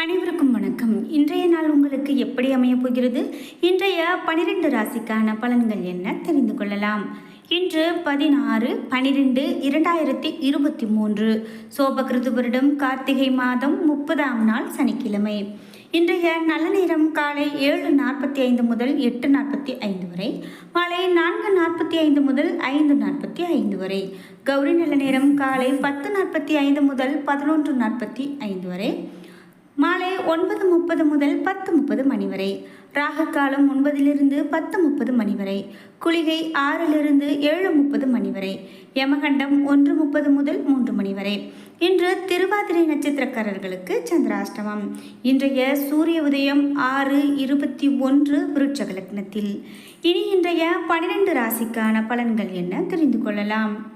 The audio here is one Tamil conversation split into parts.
அனைவருக்கும் வணக்கம். இன்றைய நாள் உங்களுக்கு எப்படி அமையப் போகிறது? இன்றைய பனிரெண்டு ராசிக்கான பலன்கள் என்ன? தெரிந்து கொள்ளலாம். இன்று பதினாறு பனிரெண்டு இரண்டாயிரத்தி இருபத்தி மூன்று. சோபகிருது வருடம் கார்த்திகை மாதம் முப்பதாம் நாள் சனிக்கிழமை. இன்றைய நல்ல நேரம் காலை ஏழு நாற்பத்தி ஐந்து முதல் எட்டு நாற்பத்தி ஐந்து வரை மாலை நான்கு நாற்பத்தி ஐந்து முதல் ஐந்து நாற்பத்தி ஐந்து வரை கௌரி நல்ல நேரம் காலை பத்து நாற்பத்தி ஐந்து முதல் பதினொன்று நாற்பத்தி ஐந்து வரை மாலை ஒன்பது முப்பது முதல் பத்து முப்பது மணி வரை. ராகு காலம் ஒன்பதிலிருந்து பத்து முப்பது மணி வரை. குளிகை ஆறிலிருந்து ஏழு முப்பது மணி வரை. யமகண்டம் ஒன்று முப்பது முதல் மூன்று மணி வரை. இன்று திருவாதிரை நட்சத்திரக்காரர்களுக்கு சந்திராஷ்டமம். இன்றைய சூரிய உதயம் ஆறு இருபத்தி ஒன்று விருட்சக லக்னத்தில். இனி இன்றைய பனிரெண்டு ராசிக்கான பலன்கள் என்ன தெரிந்து கொள்ளலாம்?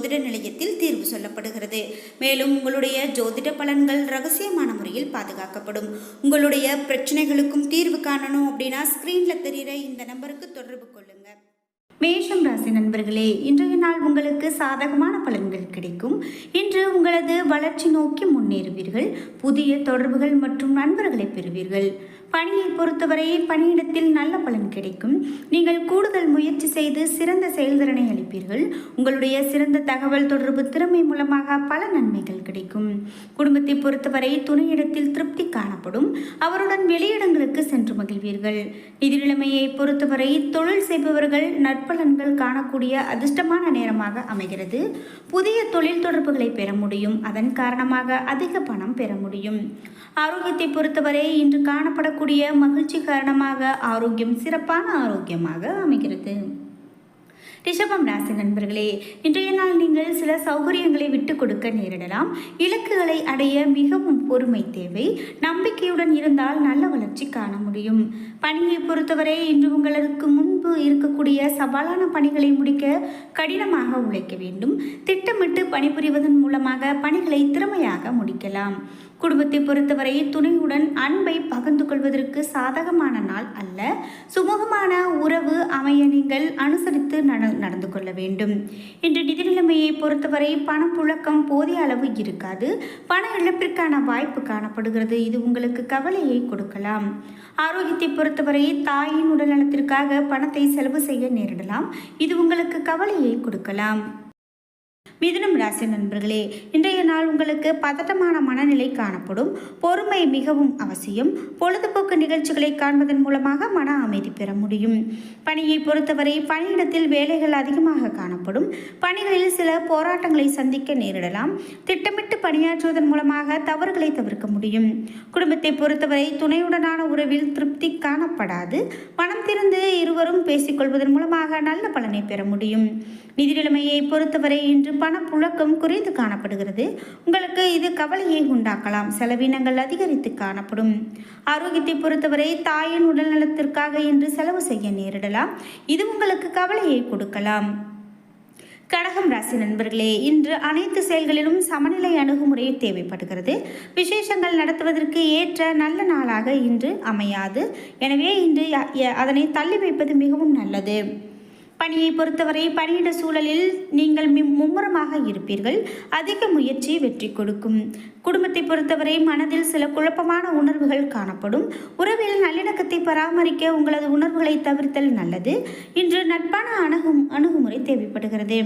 ஜோதிட நிலையத்தில் தீர்வு சொல்லப்படுகிறது. மேலும் உங்களுடைய ஜோதிட பலன்கள் ரகசியமான முறையில் பாதுகாக்கப்படும். உங்களுடைய பிரச்சனைகளுக்கும் தீர்வு காணணும் அப்படின்னா ஸ்க்ரீனில் தெரிகிற இந்த நம்பருக்கு தொடர்பு கொள்ளுங்க. மேஷம் ராசி நண்பர்களே இன்றைய நாள் உங்களுக்கு சாதகமான பலன்கள் கிடைக்கும். இன்று உங்களது வளர்ச்சி நோக்கி முன்னேறுவீர்கள். புதிய தொடர்புகள் மற்றும் நண்பர்களை பெறுவீர்கள். பணியை பொறுத்தவரை பணியிடத்தில் நல்ல பலன் கிடைக்கும். நீங்கள் கூடுதல் முயற்சி செய்து சிறந்த செயல்திறனை அளிப்பீர்கள். உங்களுடைய சிறந்த தகவல் தொடர்பு திறமை மூலமாக பல நன்மைகள் கிடைக்கும். குடும்பத்தை பொறுத்தவரை துணையிடத்தில் திருப்தி காணப்படும். அவருடன் வெளியிடங்களுக்கு சென்று மகிழ்வீர்கள். நிதி நிலைமையை பொறுத்தவரை தொழில் செய்பவர்கள் நற்பலன்கள் காணக்கூடிய அதிர்ஷ்டமான நேரமாக அமைகிறது. புதிய தொழில் தொடர்புகளை பெற முடியும். அதன் காரணமாக அதிக பணம் பெற முடியும். ஆரோக்கியத்தை பொறுத்தவரை இன்று காணப்படக்கூடிய மகிழ்ச்சி காரணமாக ஆரோக்கியம் சிறப்பான ஆரோக்கியமாக அமைகிறது. ரிஷபம் ராசி நண்பர்களே இன்றைய நாள் நீங்கள் சில சௌகரியங்களை விட்டு கொடுக்க நேரிடலாம். இலக்குகளை அடைய மிகவும் பொறுமை தேவை. நம்பிக்கையுடன் இருந்தால் நல்ல வளர்ச்சி காண முடியும். பணியை பொறுத்தவரை இன்று உங்களுக்கு முன்பு இருக்கக்கூடிய சவாலான பணிகளை முடிக்க கடினமாக உழைக்க வேண்டும். திட்டமிட்டு பணிபுரிவதன் மூலமாக பணிகளை திறமையாக முடிக்கலாம். குடும்பத்தை பொறுத்தவரை துணையுடன் அன்பை பகிர்ந்து கொள்வதற்கு சாதகமான நாள் அல்ல. சுமூகமான உறவு அமைய நீங்கள் அனுசரித்து நட நடந்து கொள்ள வேண்டும். இன்று நிதிநிலைமையை பொறுத்தவரை பொறுத்தவரை பணப்புழக்கம் போதிய அளவு இருக்காது. பண இழப்பிற்கான வாய்ப்பு காணப்படுகிறது. இது உங்களுக்கு கவலையை கொடுக்கலாம். ஆரோக்கியத்தை பொறுத்தவரை தாயின் உடல்நலத்திற்காக பணத்தை செலவு செய்ய நேரிடலாம். இது உங்களுக்கு கவலையை கொடுக்கலாம். மிதுனம் ராசி நண்பர்களே இன்றைய நாள் உங்களுக்கு பதட்டமான மனநிலை காணப்படும். பொறுமை மிகவும் அவசியம். பொழுதுபோக்கு நிகழ்ச்சிகளை காண்பதன் மூலமாக மன அமைதி பெற முடியும். பணியை பொறுத்தவரை பணியிடத்தில் வேலைகள் அதிகமாக காணப்படும். பணிகளில் சில போராட்டங்களை சந்திக்க நேரிடலாம். திட்டமிட்டு பணியாற்றுவதன் மூலமாக தவறுகளை தவிர்க்க முடியும். குடும்பத்தை பொறுத்தவரை துணையுடனான உறவில் திருப்தி காணப்படாது. பணம் திறந்து இருவரும் பேசிக்கொள்வதன் மூலமாக நல்ல பலனை பெற முடியும். நிதி நிலைமையை பொறுத்தவரை இன்று பணப்புழக்கம் குறைந்து காணப்படுகிறது. உங்களுக்கு இது கவலையை உண்டாக்கலாம். செலவினங்கள் அதிகரித்து காணப்படும். ஆரோக்கியத்தை பொறுத்தவரை தாயின் உடல்நலத்திற்காக இன்று செலவு செய்ய நேரிடலாம். இது உங்களுக்கு கவலையை கொடுக்கலாம். கடகம் ராசி நண்பர்களே இன்று அனைத்து செயல்களிலும் சமநிலை அணுகுமுறை தேவைப்படுகிறது. விசேஷங்கள் நடத்துவதற்கு ஏற்ற நல்ல நாளாக இன்று அமையாது. எனவே இன்று அதனை தள்ளி வைப்பது மிகவும் நல்லது. பணியை பொறுத்தவரை பணியிட சூழலில் நீங்கள் மி- மும்முரமாக இருப்பீர்கள். அதிக முயற்சி வெற்றி கொடுக்கும். குடும்பத்தை பொறுத்தவரை மனதில் சில குழப்பமான உணர்வுகள் காணப்படும். உறவில் நல்லிணக்கத்தை பராமரிக்க உங்களது உணர்வுகளை தவிர்த்தல் நல்லது. இன்று நட்பான அணுகும் அணுகுமுறை தேவைப்படுகிறது.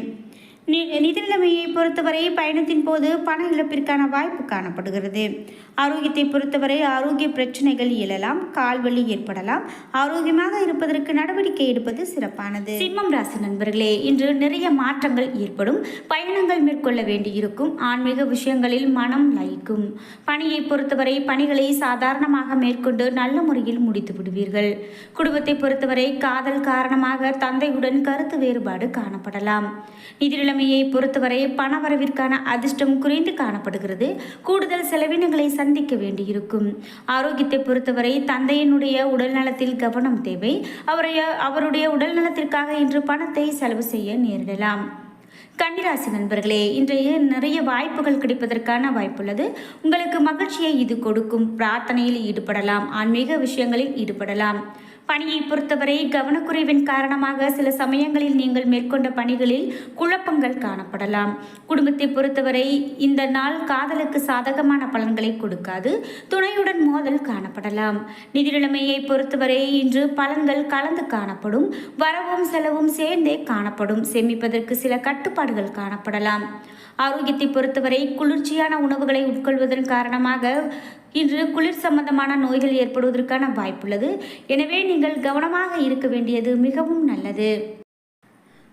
நி- நிதி நிலைமையை பொறுத்தவரை பயணத்தின் போது பண இழப்பிற்கான வாய்ப்பு காணப்படுகிறது. ஆரோக்கியத்தை பொறுத்தவரை ஆரோக்கிய பிரச்சனைகள் இயலலாம் கால்வலி ஏற்படலாம். ஆரோக்கியமாக இருப்பதற்கு நடவடிக்கை எடுப்பது சிறப்பானது. சிம்மம் ராசி நண்பர்களே இன்று நிறைய மாற்றங்கள் ஏற்படும். பயணங்கள் மேற்கொள்ள வேண்டியிருக்கும். ஆன்மீக விஷயங்களில் மனம் லயிக்கும். பணியை பொறுத்தவரை பணிகளை சாதாரணமாக மேற்கொண்டு நல்ல முறையில் முடித்து விடுவீர்கள். குடும்பத்தை பொறுத்தவரை காதல் காரணமாக தந்தையுடன் கருத்து வேறுபாடு காணப்படலாம். நிதி நிலைமை பொறுத்தவரை பணவரவிற்கான அதிர்ஷ்டம் குறைந்து காணப்படுகிறது. கூடுதல் செலவினங்களை சந்திக்க வேண்டியிருக்கும். ஆரோக்கியத்தை பொறுத்தவரை தந்தையினுடைய உடல்நலத்தில் கவனம் தேவை. அவருடைய அவருடைய உடல்நலத்திற்காக இன்று பணத்தை செலவு செய்ய நேரிடலாம். கன்னிராசி நண்பர்களே இன்றைய நிறைய வாய்ப்புகள் கிடைப்பதற்கான வாய்ப்புள்ளது. உங்களுக்கு மகிழ்ச்சியை இது கொடுக்கும். பிரார்த்தனையில் ஈடுபடலாம். ஆன்மீக விஷயங்களில் ஈடுபடலாம். பணியை பொறுத்தவரை கவனக்குறைவின் காரணமாக சில சமயங்களில் நீங்கள் மேற்கொண்ட பணிகளில் குழப்பங்கள் காணப்படலாம். குடும்பத்தை பொறுத்தவரை இந்த நாள் காதலுக்கு சாதகமான பலன்களை கொடுக்காது. துணையுடன் மோதல் காணப்படலாம். நிதி நிலைமையை பொறுத்தவரை இன்று பலன்கள் கலந்து காணப்படும். வரவும் செலவும் சேர்ந்தே காணப்படும். சேமிப்பதற்கு சில கட்டுப்பாடுகள் காணப்படலாம். ஆரோக்கியத்தை பொறுத்தவரை குளிர்ச்சியான உணவுகளை உட்கொள்வதன் காரணமாக இன்று குளிர் சம்பந்தமான நோய்கள் ஏற்படுவதற்கான வாய்ப்புள்ளது. எனவே நீங்கள் கவனமாக இருக்க வேண்டியது மிகவும் நல்லது.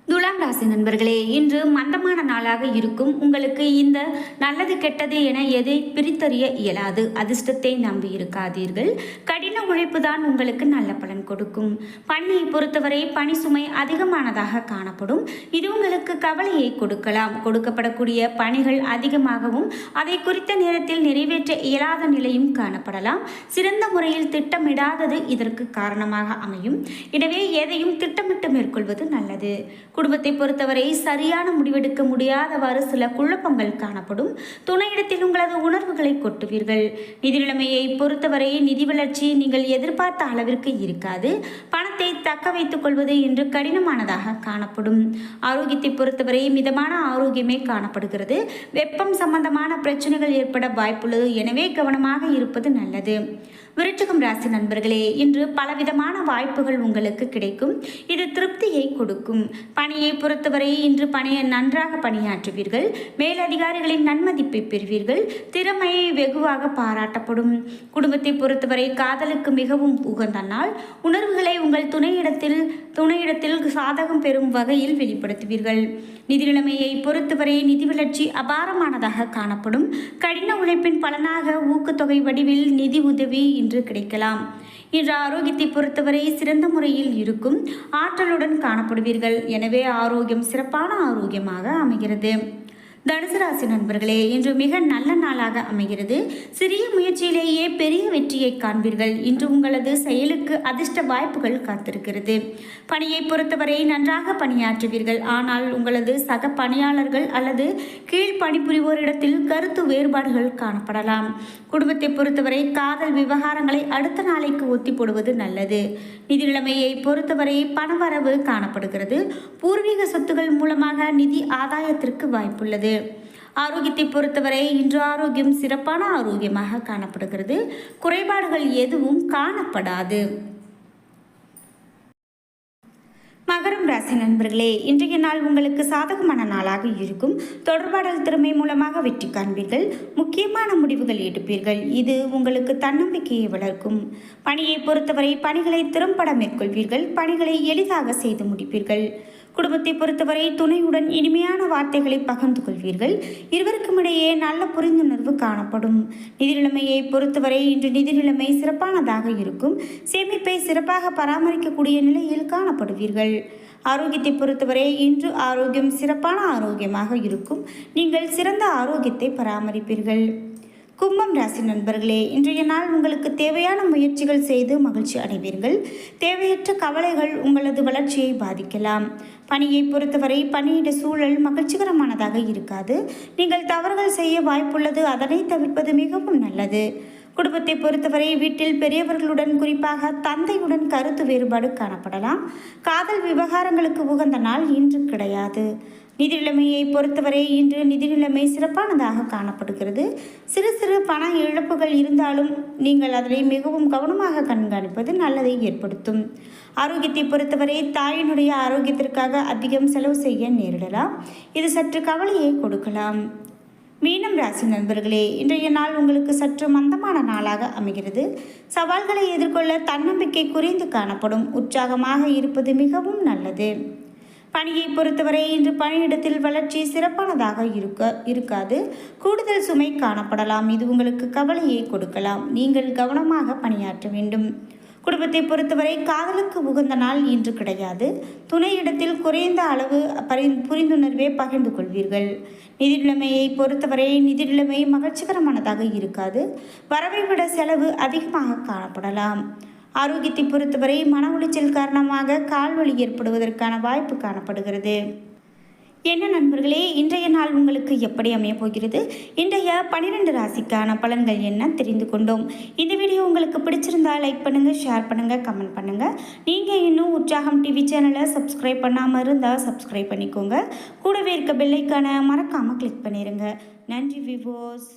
துலாம் ராசி நண்பர்களே இன்று மந்தமான நாளாக இருக்கும். உங்களுக்கு இந்த நல்லது கெட்டது என எதை பிரித்தறிய இயலாது. அதிர்ஷ்டத்தை நம்பி இருக்காதீர்கள் கடின உழைப்பு தான் உங்களுக்கு நல்ல பலன் கொடுக்கும். பணியை பொறுத்தவரை பணி சுமை அதிகமானதாக காணப்படும். இது உங்களுக்கு கவலையை கொடுக்கலாம். கொடுக்கப்படக்கூடிய பணிகள் அதிகமாகவும் அதை குறித்த நேரத்தில் நிறைவேற்ற இயலாத நிலையும் காணப்படலாம். சிறந்த முறையில் திட்டமிடாதது இதற்கு காரணமாக அமையும். எனவே எதையும் திட்டமிட்டு மேற்கொள்வது நல்லது. குடும்பத்தை பொறுத்தவரை சரியான முடிவெடுக்க முடியாதவாறு சில குழப்பங்கள் காணப்படும். துணையிடத்தில் உங்களது உணர்வுகளை கொட்டுவீர்கள். நிதி நிலைமையை பொறுத்தவரை நிதி வளர்ச்சி நீங்கள் எதிர்பார்த்த அளவிற்கு இருக்காது. பணத்தை தக்க வைத்துக் கொள்வது இன்று கடினமானதாக காணப்படும். ஆரோக்கியத்தை பொறுத்தவரை மிதமான ஆரோக்கியமே காணப்படுகிறது. வெப்பம் சம்பந்தமான பிரச்சனைகள் ஏற்பட வாய்ப்புள்ளது. எனவே கவனமாக இருப்பது நல்லது. விருச்சகம் ராசி நண்பர்களே இன்று பலவிதமான வாய்ப்புகள் உங்களுக்கு கிடைக்கும். இது திருப்தியை கொடுக்கும். பணியை பொறுத்தவரை இன்று பணியை நன்றாக பணியாற்றுவீர்கள். மேலதிகாரிகளின் நன்மதிப்பை பெறுவீர்கள். திறமையை வெகுவாக பாராட்டப்படும். குடும்பத்தை பொறுத்தவரை காதலுக்கு மிகவும் உகந்த நாள். உணர்வுகளை உங்கள் துணையிடத்தில் துணையிடத்தில் சாதகம் பெறும் வகையில் வெளிப்படுத்துவீர்கள். நிதி நிலைமையை பொறுத்தவரை நிதி வளர்ச்சி அபாரமானதாக காணப்படும். கடின உழைப்பின் பலனாக ஊக்கத்தொகை வடிவில் நிதி உதவி இன்று கிடைக்கலாம். இன்று ஆரோக்கியத்தை பொறுத்தவரை சிறந்த முறையில் இருக்கும் ஆற்றலுடன் காணப்படுவீர்கள். எனவே ஆரோக்கியம் சிறப்பான ஆரோக்கியமாக அமைகிறது. தனுசு ராசி நண்பர்களே இன்று மிக நல்ல நாளாக அமைகிறது. சிறிய முயற்சியிலேயே பெரிய வெற்றியை காண்பீர்கள். இன்று உங்களது செயலுக்கு அதிர்ஷ்ட வாய்ப்புகள் காத்திருக்கிறது. பணியை பொறுத்தவரை நன்றாக பணியாற்றுவீர்கள். ஆனால் உங்களது சக பணியாளர்கள் அல்லது கீழ் பணிபுரிவோரிடத்தில் கருத்து வேறுபாடுகள் காணப்படலாம். குடும்பத்தை பொறுத்தவரை காதல் விவகாரங்களை அடுத்த நாளைக்கு ஒத்தி போடுவது நல்லது. நிதி நிலைமையை பொறுத்தவரை பணவரவு காணப்படுகிறது. பூர்வீக சொத்துகள் மூலமாக நிதி ஆதாயத்திற்கு வாய்ப்புள்ளது. ஆரோக்கியத்தை பொறுத்தவரை இன்று ஆரோக்கியம் சிறப்பான ஆரோக்கியமாக காணப்படுகிறது. குறைபாடுகள் எதுவும் காணப்படாது. மகரம் ராசி நண்பர்களே இன்றைய நாள் உங்களுக்கு சாதகமான நாளாக இருக்கும். தொடர்பாடல் திறமை மூலமாக வெற்றி காண்பீர்கள். முக்கியமான முடிவுகள் எடுப்பீர்கள். இது உங்களுக்கு தன்னம்பிக்கையை வளர்க்கும். பணியை பொறுத்தவரை பணிகளை திறம்பட மேற்கொள்வீர்கள். பணிகளை எளிதாக செய்து முடிப்பீர்கள். குடும்பத்தை பொறுத்தவரை துணையுடன் இனிமையான வார்த்தைகளை பகிர்ந்து கொள்வீர்கள். இருவருக்கும் இடையே நல்ல புரிந்துணர்வு காணப்படும். நிதி நிலைமையை பொறுத்தவரை இன்று நிதி நிலைமை சிறப்பானதாக இருக்கும். சேமிப்பை சிறப்பாக பராமரிக்கக்கூடிய நிலையில் காணப்படுவீர்கள். ஆரோக்கியத்தை பொறுத்தவரை இன்று ஆரோக்கியம் சிறப்பான ஆரோக்கியமாக இருக்கும். நீங்கள் சிறந்த ஆரோக்கியத்தை பராமரிப்பீர்கள். கும்பம் ராசி நண்பர்களே இன்றைய நாள் உங்களுக்கு தேவையான முயற்சிகள் செய்து மகிழ்ச்சி அடைவீர்கள். தேவையற்ற கவலைகள் உங்களது வளர்ச்சியை பாதிக்கலாம். பணியை பொறுத்தவரை பணியிட சூழல் மகிழ்ச்சிகரமானதாக இருக்காது. நீங்கள் தவறுகள் செய்ய வாய்ப்புள்ளது அதனை தவிர்ப்பது மிகவும் நல்லது. குடும்பத்தை பொறுத்தவரை வீட்டில் பெரியவர்களுடன் குறிப்பாக தந்தையுடன் கருத்து வேறுபாடு காணப்படலாம். காதல் விவகாரங்களுக்கு உகந்த நாள் இன்று கிடையாது. நிதி நிலைமையை பொறுத்தவரை இன்று நிதி நிலைமை சிறப்பானதாக காணப்படுகிறது. சிறு சிறு பண இழப்புகள் இருந்தாலும் நீங்கள் அதனை மிகவும் கவனமாக கண்காணிப்பது நல்லதை ஏற்படுத்தும். ஆரோக்கியத்தை பொறுத்தவரை தாயினுடைய ஆரோக்கியத்திற்காக அதிகம் செலவு செய்ய நேரிடலாம். இது சற்று கவலையை கொடுக்கலாம். மீனம் ராசி நண்பர்களே இன்றைய நாள் உங்களுக்கு சற்று மந்தமான நாளாக அமைகிறது. சவால்களை எதிர்கொள்ள தன்னம்பிக்கை குறைந்து காணப்படும். உற்சாகமாக இருப்பது மிகவும் நல்லது. பணியை பொறுத்தவரை இன்று பணியிடத்தில் வளர்ச்சி சிறப்பானதாக இருக்க இருக்காது. கூடுதல் சுமை காணப்படலாம். இது உங்களுக்கு கவலையை கொடுக்கலாம். நீங்கள் கவனமாக பணியாற்ற வேண்டும். குடும்பத்தை பொறுத்தவரை காதலுக்கு உகந்த நாள் இன்று கிடையாது. துணையிடத்தில் குறைந்த அளவு பரி புரிந்துணர்வே பகிர்ந்து கொள்வீர்கள். நிதிநிலைமையை பொறுத்தவரை நிதிநிலைமை மகிழ்ச்சிகரமானதாக இருக்காது. வரவை விட செலவு அதிகமாக காணப்படலாம். ஆரோக்கியத்தை பொறுத்தவரை மன உளைச்சல் காரணமாக கால்வலி ஏற்படுவதற்கான வாய்ப்பு காணப்படுகிறது. என்ன நண்பர்களே இன்றைய நாள் உங்களுக்கு எப்படி அமைய போகிறது? இன்றைய பன்னிரெண்டு ராசிக்கான பலன்கள் என்ன தெரிந்து கொண்டோம். இந்த வீடியோ உங்களுக்கு பிடிச்சிருந்தா லைக் பண்ணுங்கள் ஷேர் பண்ணுங்கள் கமெண்ட் பண்ணுங்கள் நீங்கள் இன்னும் உற்சாகம் டிவி சேனலை சப்ஸ்கிரைப் பண்ணாமல் இருந்தால் சப்ஸ்கிரைப் பண்ணிக்கோங்க. கூடவே இருக்க பெல்லைக்கான மறக்காமல் கிளிக் பண்ணிடுங்க நன்றி விவோஸ்